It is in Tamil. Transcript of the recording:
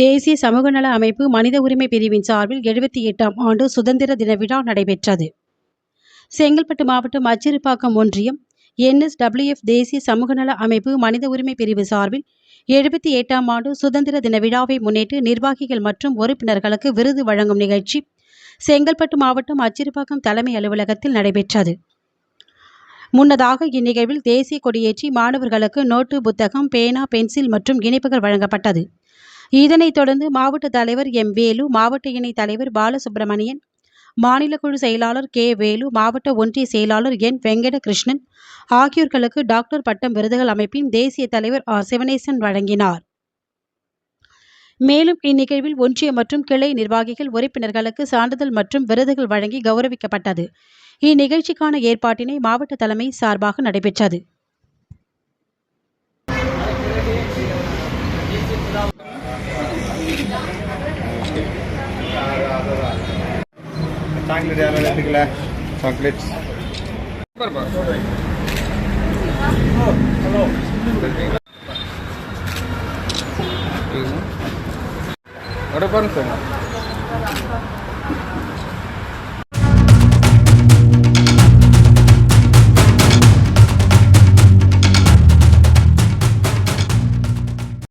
தேசிய சமூக நல அமைப்பு மனித உரிமை பிரிவின் சார்பில் எழுபத்தி எட்டாம் ஆண்டு சுதந்திர தின விழா நடைபெற்றது. செங்கல்பட்டு மாவட்டம் அச்சிறுபாக்கம் ஒன்றியம் என்எஸ்டபிள்யூஎஃப் தேசிய சமூக நல அமைப்பு மனித உரிமை பிரிவு சார்பில் எழுபத்தி எட்டாம் ஆண்டு சுதந்திர தின விழாவை முன்னிட்டு நிர்வாகிகள் மற்றும் உறுப்பினர்களுக்கு விருது வழங்கும் நிகழ்ச்சி செங்கல்பட்டு மாவட்டம் அச்சிறுபாக்கம் தலைமை அலுவலகத்தில் நடைபெற்றது. முன்னதாக இந்நிகழ்வில் தேசிய கொடியேற்றி மாணவர்களுக்கு நோட்டு புத்தகம் பேனா பென்சில் மற்றும் இனிப்புகள் வழங்கப்பட்டது. இதனைத் தொடர்ந்து மாவட்ட தலைவர் எம். வேலு மாவட்ட இணை தலைவர் பாலசுப்பிரமணியன் மாநில குழு செயலாளர் கே. வேலு மாவட்ட ஒன்றிய செயலாளர் என். வெங்கடகிருஷ்ணன் ஆகியோர்களுக்கு டாக்டர் பட்டம் விருதுகள் அமைப்பின் தேசிய தலைவர் ஆர். சிவனேசன் வழங்கினார். மேலும் இந்நிகழ்வில் ஒன்றிய மற்றும் கிளை நிர்வாகிகள் உறுப்பினர்களுக்கு சான்றிதழ் மற்றும் விருதுகள் வழங்கி கௌரவிக்கப்பட்டது. இந்நிகழ்ச்சிக்கான ஏற்பாட்டினை மாவட்ட தலைமை சார்பாக நடைபெற்றது. சாக்லேட் யாரும் எடுத்துக்கல சாக்லேட்ஸ் பாருங்க சார்